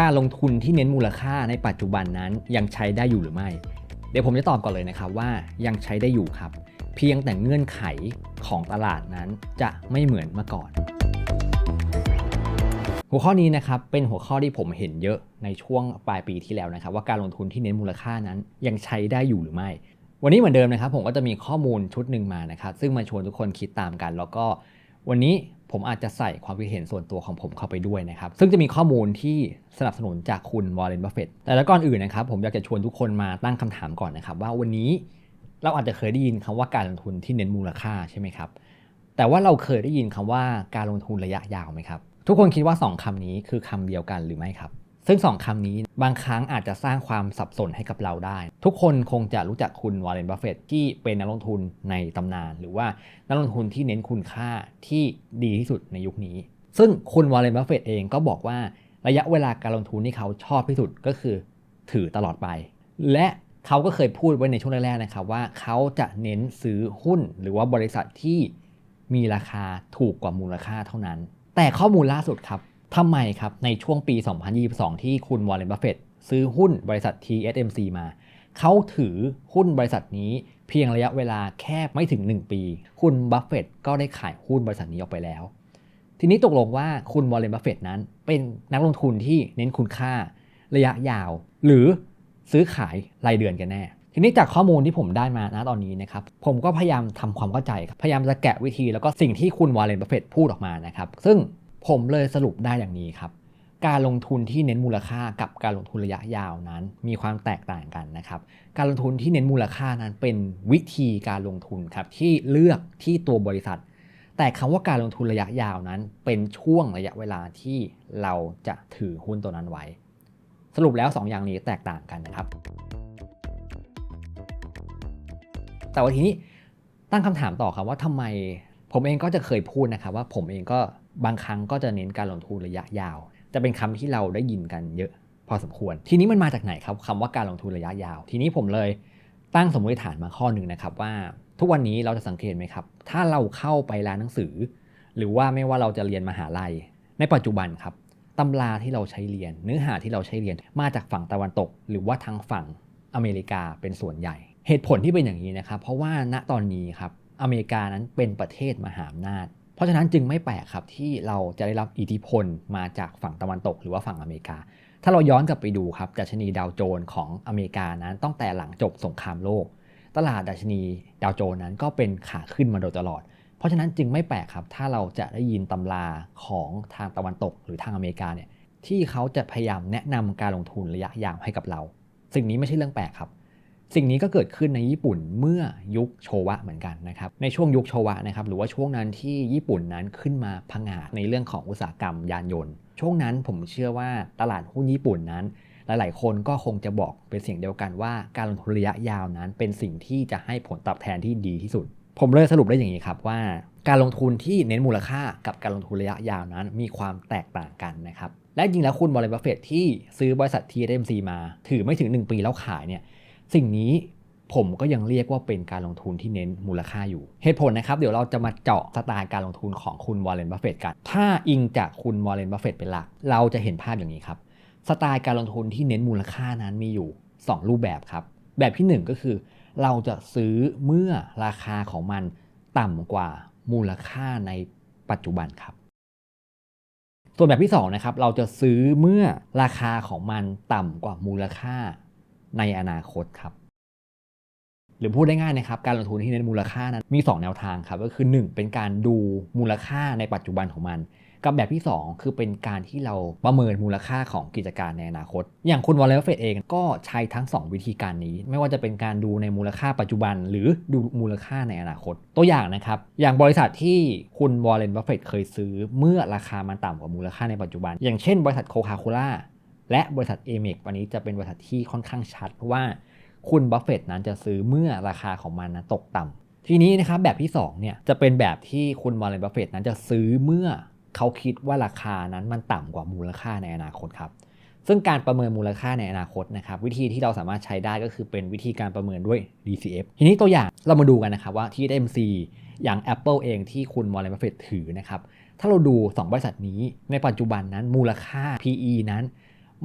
การลงทุนที่เน้นมูลค่าในปัจจุบันนั้นยังใช้ได้อยู่หรือไม่ เดี๋ยวผมจะตอบก่อนเลยนะครับว่ายังใช้ได้อยู่ครับ เพียงแต่เงื่อนไขของตลาดนั้นจะไม่เหมือนเมื่อก่อน หัวข้อนี้นะครับเป็นหัวข้อที่ผมเห็นเยอะในช่วงปลายปีที่แล้วนะครับ ว่าการลงทุนที่เน้นมูลค่านั้นยังใช้ได้อยู่หรือไม่ วันนี้เหมือนเดิมนะครับ ผมก็จะมีข้อมูลชุดหนึ่งมานะครับ ซึ่งมาชวนทุกคนคิดตามกัน แล้วก็วันนี้ ผมอาจจะใส่ความคิดเห็นส่วนตัวของผมเข้าไปด้วยนะครับ ซึ่งจะมีข้อมูลที่สนับสนุนจากคุณวอร์เรนบัฟเฟตแต่แล้วก่อนอื่นนะครับ ผมอยากจะชวนทุกคนมาตั้งคำถามก่อนนะครับ ว่าวันนี้เราอาจจะเคยได้ยินคำว่าการลงทุนที่เน้นมูลค่าใช่ไหมครับ แต่ว่าเราเคยได้ยินคำว่าการลงทุนระยะยาวไหมครับ ทุกคนคิดว่า 2คำนี้คือคำเดียวกันหรือไม่ครับ ซึ่ง2คำนี้บางครั้งอาจจะสร้างความสับสนให้กับเราได้ ทุกคนคงจะรู้จักคุณวอร์เรนบัฟเฟตที่เป็นนักลงทุนในตำนาน หรือว่านักลงทุนที่เน้นคุณค่าที่ดีที่สุดในยุคนี้ ซึ่งคุณวอร์เรนบัฟเฟตเองก็บอกว่าระยะเวลาการลงทุนที่เขาชอบที่สุดก็คือถือตลอดไป และเขาก็เคยพูดไว้ในช่วงแรกๆนะครับว่าเขาจะเน้นซื้อหุ้นหรือว่าบริษัทที่มีราคาถูกกว่ามูลค่าเท่านั้น แต่ข้อมูลล่าสุดครับ ทำไมครับในช่วงปี 2022 ที่คุณวอร์เรนบัฟเฟตซื้อหุ้นบริษัท TSMC มา เขาถือหุ้นบริษัทนี้เพียงระยะเวลาแค่ไม่ถึง 1 ปี คุณบัฟเฟตก็ได้ขายหุ้นบริษัทนี้ออกไปแล้ว ทีนี้ตกลงว่าคุณวอร์เรนบัฟเฟตนั้น เป็นนักลงทุนที่เน้นคุณค่าระยะยาว หรือซื้อขายรายเดือนกันแน่ ทีนี้จากข้อมูลที่ผมได้มาณตอนนี้นะครับผมก็พยายามทำความเข้าใจ พยายามจะแกะวิธีแล้วก็สิ่งที่คุณวอร์เรนบัฟเฟตพูดออกมานะครับซึ่ง ผมเลยสรุปได้อย่างนี้ครับ การลงทุนที่เน้นมูลค่ากับการลงทุนระยะยาวนั้น มีความแตกต่างกันนะครับ การลงทุนที่เน้นมูลค่านั้นเป็นวิธีการลงทุนครับที่เลือกที่ตัวบริษัท แต่คำว่าการลงทุนระยะยาวนั้น เป็นช่วงระยะเวลาที่เราจะถือหุ้นตัวนั้นไว้ สรุปแล้ว 2 อย่างนี้แตกต่างกันนะครับ แต่ว่าทีนี้ตั้งคำถามต่อครับว่าทำไมผมเองก็จะเคยพูดนะครับว่าผมเองก็ บางครั้งก็จะเน้นการลงทุนระยะยาว จะเป็นคำที่เราได้ยินกันเยอะพอสมควร ทีนี้มันมาจากไหนครับคำว่าการลงทุนระยะยาว ทีนี้ผมเลยตั้งสมมติฐานมาข้อหนึ่งนะครับว่า ทุกวันนี้เราจะสังเกตไหมครับ ถ้าเราเข้าไปร้านหนังสือ หรือว่าไม่ว่าเราจะเรียนมหาลัย ในปัจจุบันครับตำราที่เราใช้เรียน เนื้อหาที่เราใช้เรียนมาจากฝั่งตะวันตก หรือว่าทางฝั่งอเมริกาเป็นส่วนใหญ่ เหตุผลที่เป็นอย่างนี้นะครับ เพราะว่าณตอนนี้ครับอเมริกานั้นเป็นประเทศมหาอำนาจ ราะฉะนั้นจึงไม่แปลกครับที่เราจะได้รับอิทธิพลมาจากฝั่งตะวันตกหรือว่าฝั่งอเมริกา ถ้าเราย้อนกลับไปดูครับดัชนีดาวโจนส์ของอเมริกานั้นตั้งแต่หลังจบสงครามโลก ตลาดดัชนีดาวโจนส์นั้นก็เป็นขาขึ้นมาโดยตลอด เพราะฉะนั้นจึงไม่แปลกครับ ถ้าเราจะได้ยินตำราของทางตะวันตกหรือทางอเมริกาเนี่ยที่เขาจะพยายามแนะนำการลงทุนระยะยาวให้กับเรา สิ่งนี้ไม่ใช่เรื่องแปลกครับ สิ่งนี้ก็เกิดขึ้นในญี่ปุ่นเมื่อยุคโชวะเหมือนกันนะครับ ในช่วงยุคโชวะนะครับ หรือว่าช่วงนั้นที่ญี่ปุ่นนั้นขึ้นมาพังาดในเรื่องของอุตสาหกรรมยานยนต์ ช่วงนั้นผมเชื่อว่าตลาดหุ้นญี่ปุ่นนั้น หลาย ๆ คนก็คงจะบอกเป็นเสียงเดียวกันว่าการลงทุนระยะยาวนั้น เป็นสิ่งที่จะให้ผลตอบแทนที่ดีที่สุด ผมเลยสรุปได้อย่างนี้ครับว่า การลงทุนที่เน้นมูลค่ากับการลงทุนระยะยาวนั้น มีความแตกต่างกันนะครับและจริงแล้วคุณบริบัฟเฟตที่ซื้อบริษัท TSMC มา ถือไม่ถึง 1 ปีแล้วขายเนี่ย สิ่งนี้ผมก็ยังเรียกว่าเป็นการลงทุนที่เน้นมูลค่าอยู่ เหตุผลนะครับ เดี๋ยวเราจะมาเจาะสไตล์การลงทุนของคุณวอร์เรนบัฟเฟตกัน ถ้าอิงจากคุณวอร์เรนบัฟเฟตเป็นหลัก เราจะเห็นภาพอย่างนี้ครับ สไตล์การลงทุนที่เน้นมูลค่านั้นมีอยู่ 2 รูปแบบครับ แบบที่ 1 ก็คือ เราจะซื้อเมื่อราคาของมันต่ำกว่ามูลค่าในปัจจุบันครับ ส่วนแบบที่2นะครับ เราจะซื้อเมื่อราคาของมันต่ำกว่ามูลค่า ในอนาคตครับหรือพูดได้ง่ายนะครับการลงทุนที่เน้นมูลค่านั้นมี 2 แนวทางครับก็คือ 1 เป็นการดูมูลค่าในปัจจุบันของมัน กับแบบที่ 2 คือเป็นการที่เราประเมินมูลค่าของกิจการในอนาคต อย่างคุณวอลเลนเฟดเองก็ใช้ทั้ง 2 วิธีการนี้ ไม่ว่าจะเป็นการดูในมูลค่าปัจจุบัน หรือดูมูลค่าในอนาคต ตัวอย่างนะครับ อย่างบริษัทที่คุณวอลเลนบัฟเฟตเคยซื้อเมื่อราคามันต่ำกว่ามูลค่าในปัจจุบัน อย่างเช่น บริษัทโคคาโคล่า และบริษัทเอเมกวันนี้จะเป็นบริษัทที่ค่อนข้างชัดว่าคุณบัฟเฟตนั้นจะซื้อเมื่อราคาของมันนั้นตกต่ำทีนี้นะครับแบบที่2เนี่ยจะเป็นแบบที่คุณวอร์เรนบัฟเฟตนั้นจะซื้อเมื่อเขาคิดว่าราคานั้นมันต่ำกว่ามูลค่าในอนาคตครับซึ่งการประเมินมูลค่าในอนาคตนะครับวิธีที่เราสามารถใช้ได้ก็คือเป็นวิธีการประเมินด้วย DCF ทีนี้ตัวอย่างเรามาดูกันนะครับว่าที่ MC อย่าง Apple เองที่คุณวอร์เรนบัฟเฟตถือนะครับถ้าเราดู 2 บริษัทนี้ในปัจจุบันนั้นมูลค่า PE นั้น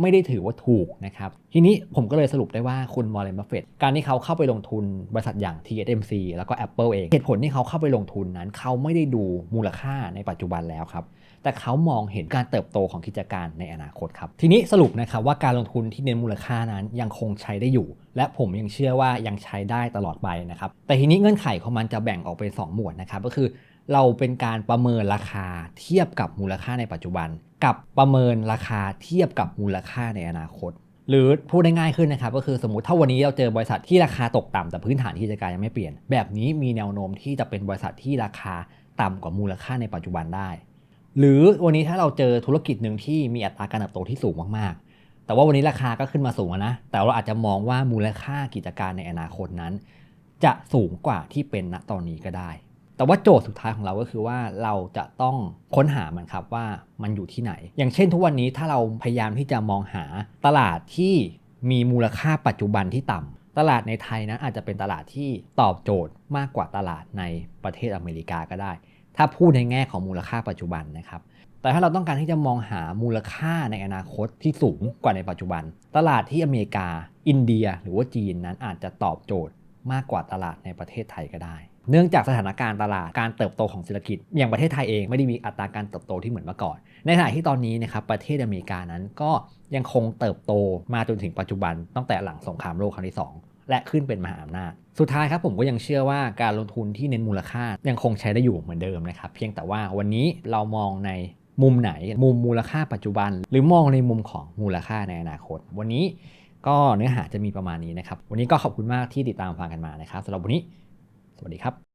ไม่ได้ถือว่าถูกนะครับ ทีนี้ผมก็เลยสรุปได้ว่าคุณมอร์เรนบัฟเฟตการที่เขาเข้าไปลงทุนบริษัทอย่าง TSMC แล้วก็ Apple เอง เหตุผลที่เขาเข้าไปลงทุนนั้น เขาไม่ได้ดูมูลค่าในปัจจุบันแล้วครับ แต่เขามองเห็นการเติบโตของกิจการในอนาคตครับ ทีนี้สรุปนะครับว่าการลงทุนที่เน้นมูลค่านั้นยังคงใช้ได้อยู่ และผมยังเชื่อว่ายังใช้ได้ตลอดไปนะครับ แต่ทีนี้เงื่อนไขของมันจะแบ่งออกเป็น 2 หมวดนะครับ ก็คือ เราเป็นการประเมินราคาเทียบกับมูลค่าในปัจจุบัน กับประเมินราคาเทียบกับมูลค่าในอนาคต หรือพูดได้ง่ายขึ้นนะครับก็คือสมมติถ้าวันนี้เราเจอบริษัทที่ราคาตกต่ำแต่พื้นฐานกิจการยังไม่เปลี่ยน แบบนี้มีแนวโน้มที่จะเป็นบริษัทที่ราคาต่ำกว่ามูลค่าในปัจจุบันได้ หรือวันนี้ถ้าเราเจอธุรกิจหนึ่งที่มีอัตราการเติบโตที่สูงมากๆ แต่ว่าวันนี้ราคาก็ขึ้นมาสูงนะ แต่เราอาจจะมองว่ามูลค่ากิจการในอนาคตนั้น จะสูงกว่าที่เป็นณตอนนี้ก็ได้ แต่ว่าโจทย์สุดท้ายของเราก็คือว่าเราจะต้องค้นหามันครับว่ามันอยู่ที่ไหน อย่างเช่นทุกวันนี้ถ้าเราพยายามที่จะมองหาตลาดที่มีมูลค่าปัจจุบันที่ต่ำตลาดในไทยนะอาจจะเป็นตลาดที่ตอบโจทย์มากกว่าตลาดในประเทศอเมริกาก็ได้ ถ้าพูดในแง่ของมูลค่าปัจจุบันนะครับแต่ถ้าเราต้องการที่จะมองหามูลค่าในอนาคตที่สูงกว่าในปัจจุบัน ตลาดที่อเมริกา อินเดีย หรือว่าจีนนั้นอาจจะตอบโจทย์มากกว่าตลาดในประเทศไทยก็ได้ เนื่องจากสถานการณ์ตลาดการเติบโตของเศรษฐกิจ อย่างประเทศไทยเองไม่ได้มีอัตราการเติบโตที่เหมือนเมื่อก่อน ในขณะที่ตอนนี้นะครับประเทศอเมริกานั้นก็ยังคงเติบโตมาจนถึงปัจจุบันตั้งแต่หลังสงครามโลกครั้งที่สองและขึ้นเป็นมหาอำนาจ สุดท้ายครับผมก็ยังเชื่อว่าการลงทุนที่เน้นมูลค่ายังคงใช้ได้อยู่เหมือนเดิมนะครับเพียงแต่ว่าวันนี้เรามองในมุมไหนมุมมูลค่าปัจจุบัน หรือมองในมุมของมูลค่าในอนาคต วันนี้ก็เนื้อหาจะมีประมาณนี้นะครับวันนี้ก็ขอบคุณมากที่ติดตามฟังกันมานะครับสำหรับวันนี้ สวัสดีครับ